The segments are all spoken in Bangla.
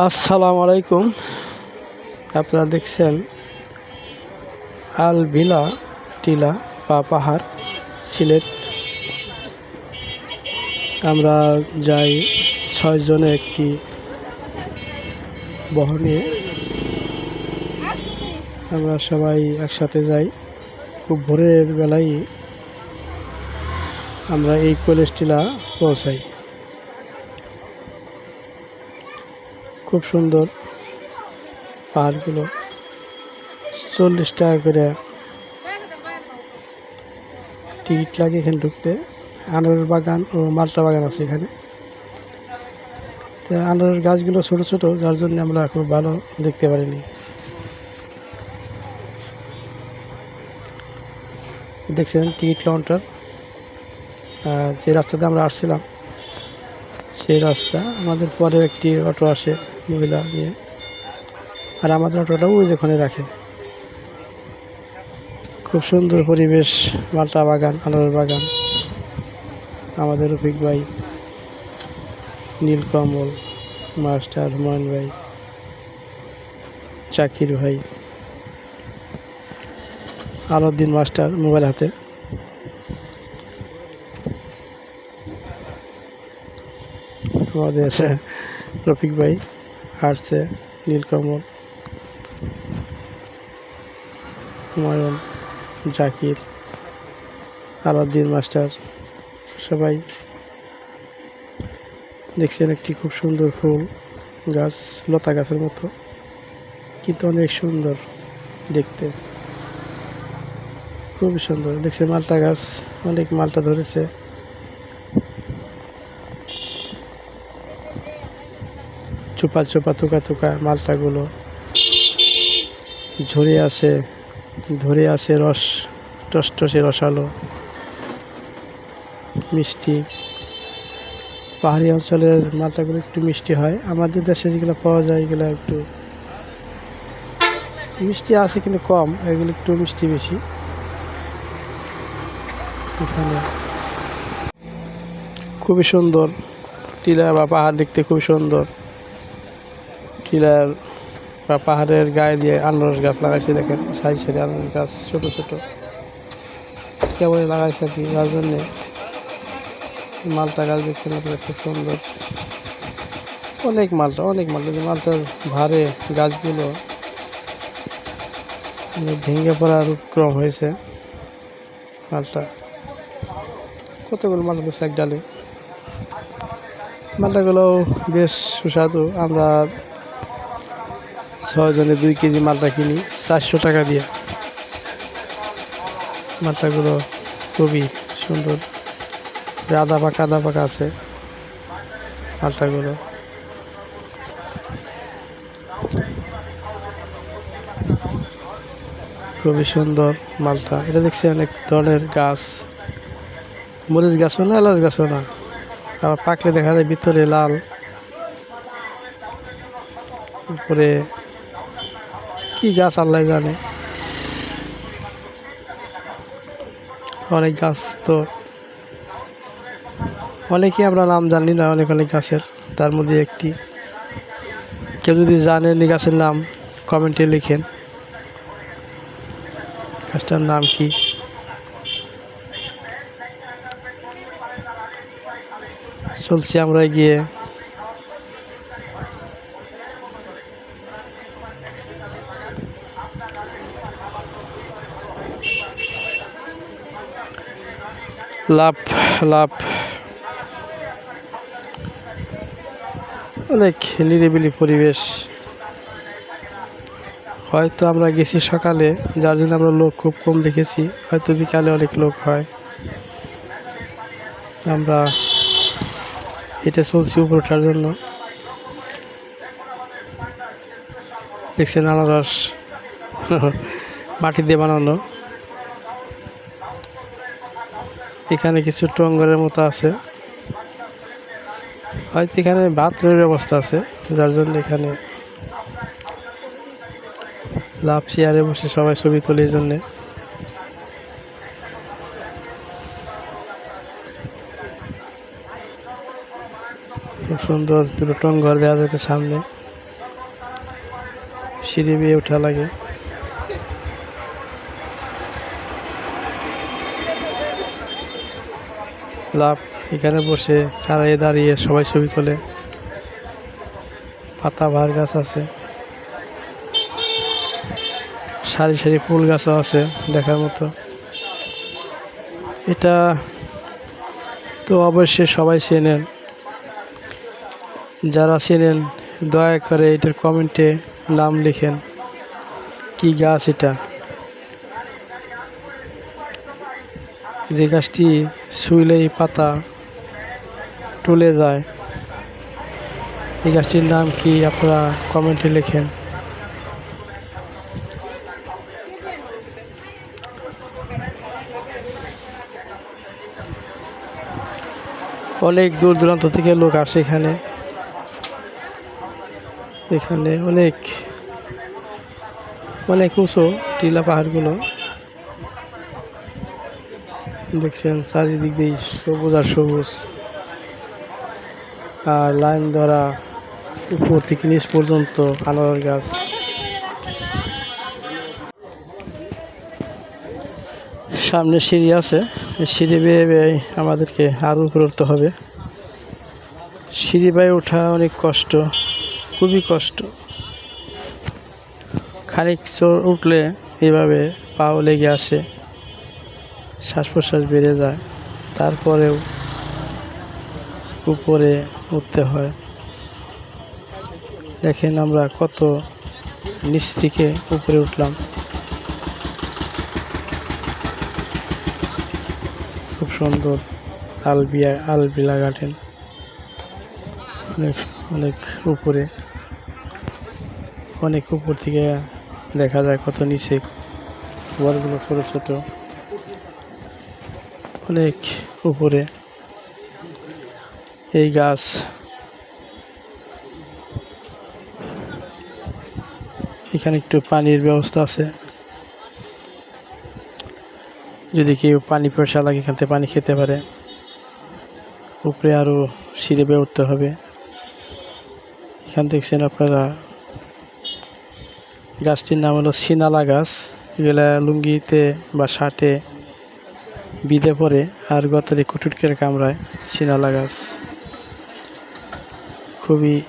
আসসালামু আলাইকুম। আপনারা দেখছেন আল ভিলা টিলা বা পাহাড়, সিলেট। আমরা যাই ছয়জনে একটি বহনে আমরা সবাই একসাথে যাই। খুব ভোরের বেলায় আমরা এই কলেজ টিলা পৌঁছাই। খুব সুন্দর পাহাড়গুলো। চল্লিশ টাকা করে টিকিট লাগে এখানে ঢুকতে। আনারের বাগান ও মালটা বাগান আছে এখানে। তো আনারের গাছগুলো ছোট ছোট, যার জন্য আমরা খুব ভালো দেখতে পারিনি। দেখছেন টিকিট কাউন্টার। যে রাস্তাতে আমরা আসছিলাম, সেই রাস্তা আমাদের পরে একটি অটো আসে। মহিলা নিয়ে। আর আমাদের অটোটাও ওই যেখানে রাখে। খুব সুন্দর পরিবেশ, মালটা বাগান আনার বাগান। আমাদের রফিক ভাই, নীলকমল, মাস্টার হুমায়ুন ভাই, চাকির ভাই, আলাউদ্দিন মাস্টার মোবাইল হাতে। আমাদের রফিক ভাই। হাঁটছে নীলকমল, হুমায়ুন, জাকির, আলাউদ্দিন, মাস্টার, সবাই দেখছেন একটি খুব সুন্দর ফুল গাছ, লতা গাছের মতো, কিন্তু অনেক সুন্দর দেখতে। খুব সুন্দর। দেখছে মালটা গাছ, অনেক মালটা ধরেছে। চোপা চোপা, থুকা থুকা মালটাগুলো ঝরে আছে, ধরে আছে রস টস টসে রসালো, মিষ্টি। পাহাড়ি অঞ্চলের মালটাগুলো একটু মিষ্টি হয়। আমাদের দেশে যেগুলো পাওয়া যায়, এগুলো একটু মিষ্টি আছে কিন্তু কম, এগুলো একটু মিষ্টি বেশি। এখানে খুবই সুন্দর, টিলা বা পাহাড় দেখতে খুব সুন্দর। টিলার বা পাহাড়ের গায়ে দিয়ে আনারস গাছ লাগাইছে, দেখেন সাইড সাইডে আনারস গাছ, ছোটো ছোটো। কেমন লাগাইছে আর কি যার জন্যে মালটা গাছ দেখছেন আপনারা, খুব সুন্দর। অনেক মালটা অনেক মালটা মালটার ভারে গাছগুলো মানে ভেঙে পড়ার উপক্রম হয়েছে মালটা। কতগুলো মালটা দেখছে এক ডালে? মালটাগুলো বেশ সুস্বাদু, আমরা ছয়জনে দুই কেজি মালটা কিনি, চারশো টাকা দিয়ে। মালটাগুলো খুবই সুন্দর। আদা পাকা আদা পাকা আছে মালটাগুলো। খুবই সুন্দর মালটা। এটা দেখছি অনেক ধরনের গাছ। মরিচ গাছও না, এলাচ গাছও না। আবার পাকলে দেখা যায় ভিতরে লাল। উপরে কি গাছ আল্লাহ জানে। অনেক গাছ তো। অনেকেই আমরা নাম জানি না, অনেক অনেক গাছের, তার মধ্যে একটি। কেউ যদি জানেন এই গাছের নাম, কমেন্টে লিখেন। গাছটার নাম কি? চলছি আমরা গিয়ে লাভ লাভ। অনেক নিরিবিলি পরিবেশ। হয়তো আমরা গেছি সকালে, যার জন্য আমরা লোক খুব কম দেখেছি, হয়তো বিকালে অনেক লোক হয়। আমরা এটা চলছি উপর ওঠার জন্য। দেখছেন আনারস, মাটি দিয়ে বানানো। এখানে কিছু টঙ্গরের মতো আছে। হয়তো এখানে বাথরুমের ব্যবস্থা আছে, যার জন্য এখানে লাভ চেয়ারে বসে সবাই ছবি তোলে জন্যে। খুব সুন্দর দুটো টং ঘর দেওয়া যাচ্ছে সামনে। সিঁড়ি বেয়ে ওঠা লাগে। লাভ এখানে বসে চারায় দাঁড়িয়ে সবাই ছবি তোলে। পাতা ভার গাছ আছে। সারি সারি ফুল গাছও আছে দেখার মতো। এটা তো অবশ্যই সবাই চেনেন। যারা চেনেন, দয়া করে এটার কমেন্টে নাম লিখেন। কি গাছ এটা? যে গাছটি শুইলেই পাতা টুলে যায়। এই গাছটির নাম কি আপনারা কমেন্টে লেখেন। অনেক দূর দূরান্ত থেকে লোক আসে এখানে। এখানে অনেক অনেক উঁচু টিলা পাহাড়গুলো। দেখছেন, চারিদিক দিয়ে সবুজ আর সবুজ। আর লাইন ধরা উপর থেকে নিচ পর্যন্ত আনারস গাছ। সামনে সিঁড়ি আছে সিঁড়ি বেয়ে বেয়ে আমাদেরকে আরও উপরে উঠতে হবে। সিঁড়ি বেয়ে ওঠা অনেক কষ্ট, খুবই কষ্ট। খানিক চোর উঠলে এভাবে পাও লেগে আসে। শ্বাস প্রশ্বাস বেড়ে যায়, তারপরেও উপরে উঠতে হয়। দেখেন আমরা কত নিচ থেকে উপরে উঠলাম। খুব সুন্দর আলবিয়া, আলবিলা গার্ডেন। অনেক অনেক উপরে, অনেক উপর থেকে দেখা যায় কত নিচে। ঘরগুলো ছোটো, ছোট। অনেক উপরে। এই গাছ। এখানে একটু পানির ব্যবস্থা আছে। যদি কেউ পানি পয়সা লাগে এখান থেকে পানি খেতে পারে। উপরে আরও সিঁড়ে বেয়ে উঠতে হবে। এখান দেখছেন আপনারা গাছটির নাম হলো সিনালা গাছ। এগুলা লুঙ্গিতে বা শার্টে বিদে পরে আর গতরে কুটুটকের কামড়ায় সিনালা গাছ। খুবই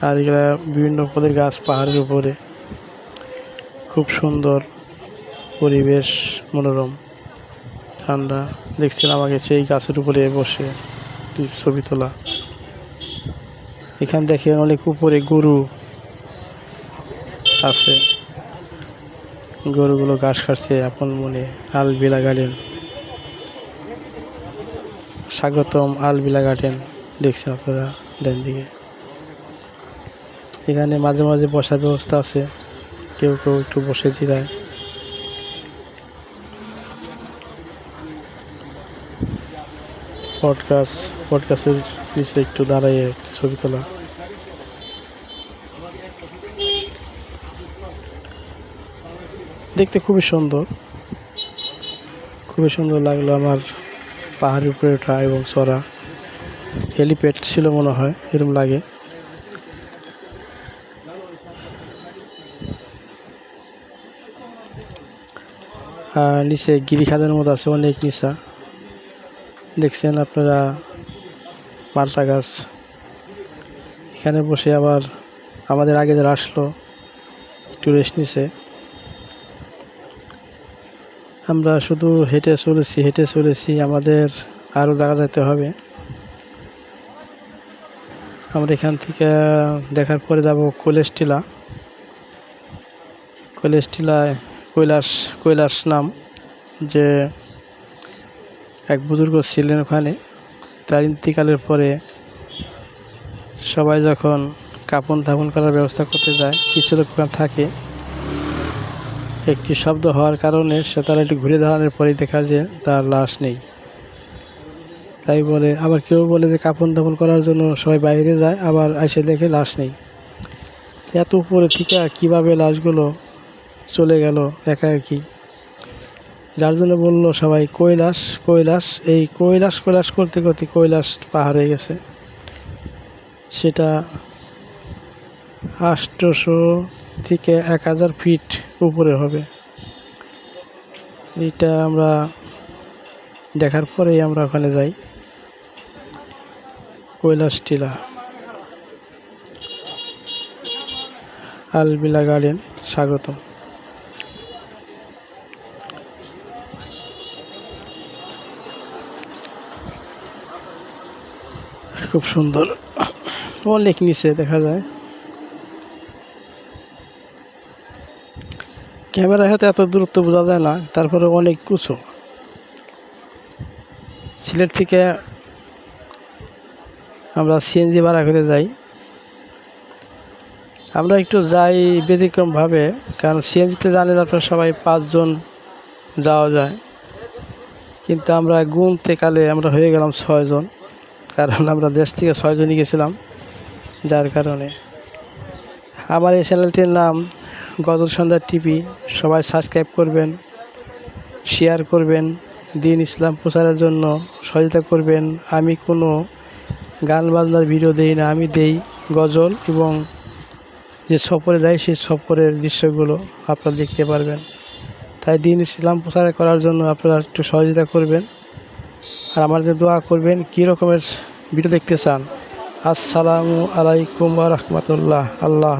আর এগুলা বিভিন্ন পদের গাছ পাহাড়ের উপরে। খুব সুন্দর পরিবেশ, মনোরম, ঠান্ডা। দেখছিলাম আমাকে সেই গাছের উপরে বসে ছবি তোলা। এখানে দেখে অনেক উপরে গরু আছে। গরুগুলো ঘাস খাচ্ছে আপন মনে আলবিলা গার্ডেন। স্বাগতম আলবিলা গার্ডেন, দেখছেন আপনারা ডান দিকে। এখানে মাঝে মাঝে বসার ব্যবস্থা আছে, কেউ কেউ একটু বসে জিরায়। পডকাস্ট, পডকাস্টের নিচে একটু দাঁড়াইয়ে ছবি তোলা। দেখতে খুবই সুন্দর। খুবই সুন্দর লাগল আমার পাহাড়ের উপরে ওঠা এবং চড়া। হেলিপ্যাড ছিল মনে হয় এরকম লাগে। নিচে গিরিখাদের মতো আছে, অনেক নিচা। দেখছেন আপনারা মালটা গাছ। এখানে বসে আবার আমাদের আগে যারা আসলো একটু রেস্ট নিছে আমরা শুধু হেঁটে চলেছি হেঁটে চলেছি, আমাদের আরও জায়গা যেতে হবে। আমরা এখান থেকে দেখার পরে যাব কৈলাস টিলা কৈলাস টিলায় কৈলাস কৈলাস নাম যে এক বুজুর্গ ছিলেন ওখানে। তার ইন্তিকালের পরে সবাই যখন কাপন থাপন করার ব্যবস্থা করতে যায়, কিছু লোক ওখানে থাকে। একটি শব্দ হওয়ার কারণে সে তার একটু ঘুরে দাঁড়ানোর পরেই দেখা যায় তার লাশ নেই। তাই বলে আবার কেউ বলে যে কাপন দাপন করার জন্য সবাই বাইরে যায়, আবার এসে দেখে লাশ নেই। এত উপরে থেকে কীভাবে লাশগুলো চলে গেল একাকি যার জন্য বলল সবাই, কৈলাস কৈলাস, এই কৈলাস কৈলাস করতে করতে কৈলাস পাহাড় হয়ে গেছে। সেটা আষ্টশো থেকে এক হাজার ফিট উপরে হবে। এইটা আমরা দেখার পরেই আমরা ওখানে যাই। কৈলাস টিলা। আলবিলা গার্ডেন, স্বাগতম। খুব সুন্দর। অনেক নিচে দেখা যায়। ক্যামেরায় হয়তো এত দূরত্ব বোঝা যায় না, তারপরে অনেক উঁচু। সিলেট থেকে আমরা সিএনজি ভাড়া করে যাই। আমরা একটু যাই ব্যতিক্রমভাবে, কারণ সিএনজিতে জানেন আপনারা সবাই পাঁচজন যাওয়া যায়। কিন্তু আমরা গুনতে কালে আমরা হয়ে গেলাম ছয়জন, কারণ আমরা দেশ থেকে ছয়জনই গেছিলাম, যার কারণে। আমার এই চ্যানেলটির নাম গজল সন্ধ্যা টিভি, সবাই সাবস্ক্রাইব করবেন শেয়ার করবেন, দিন ইসলাম প্রচারের জন্য সহযোগিতা করবেন। আমি কোনো গান বাজনার ভিডিও দেই না, আমি দেই গজল এবং যে সফরে যাই সেই সফরের দৃশ্যগুলো আপনারা দেখতে পারবেন। তাই দিন ইসলাম প্রচার করার জন্য আপনারা একটু সহযোগিতা করবেন। আর আমাদের দোয়া করবেন, কী রকমের ভিডিও দেখতে চান? আসসালামু আলাইকুম রহমতুল্লাহ। আল্লাহ।